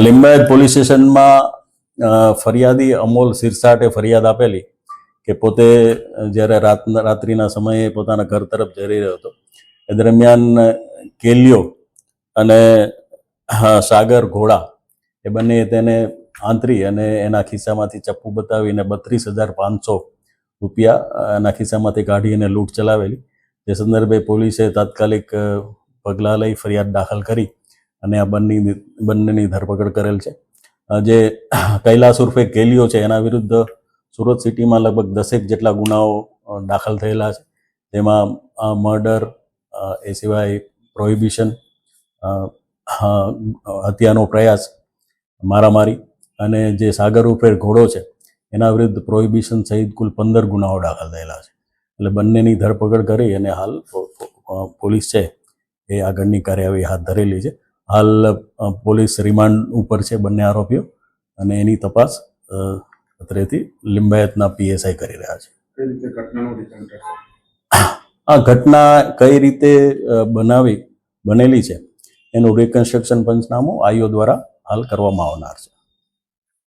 Limbayat police સ્ટેશનમાં ફરિયાદી અમોલ સિરસાટે ફરિયાદ આપેલી કે પોતે જ્યારે રાત, રાત્રિના સમયે પોતાના ઘર તરફ જઈ રહ્યો હતો. એ દરમિયાન કેલિયો અને સાગર ઘોડા એ બંને તેને આંતરી અને એના ખિસ્સામાંથી ચપ્પુ બતાવીને બત્રીસ હજાર પાંચસો રૂપિયા એના ખિસ્સામાંથી કાઢી અને લૂંટ ચલાવેલી. જે સંદર્ભે પોલીસે તાત્કાલિક પગલાં લઈ ફરિયાદ દાખલ કરી. અને આ બંને બંનેની ધરપકડ કરેલ છે. જે કૈલાસ ઉર્ફે કેલિયો છે, એના વિરુદ્ધ સુરત સિટીમાં લગભગ દસેક જેટલા ગુનાઓ દાખલ થયેલા છે. તેમાં મર્ડર એ સિવાય પ્રોહિબિશન હત્યાનો પ્રયાસ, મારામારી અને જે સાગર ઉર્ફે ઘોડો છે, એના વિરુદ્ધ પ્રોહિબિશન સહિત કુલ પંદર ગુનાઓ દાખલ થયેલા છે. એટલે બંનેની ધરપકડ કરી અને હાલ પોલીસ છે, એ આગળની કાર્યવાહી હાથ ધરેલી છે. હાલ પોલીસ રિમાન્ડ ઉપર છે બંને આરોપીઓ અને એની તપાસ અત્રેથી લિંબાયતના પીએસઆઈ કરી રહ્યા છે. આ ઘટના કઈ રીતે બનાવી બનેલી છે એનું રિકન્સ્ટ્રક્શન પંચનામું આઈઓ દ્વારા હાલ કરવામાં આવનાર છે.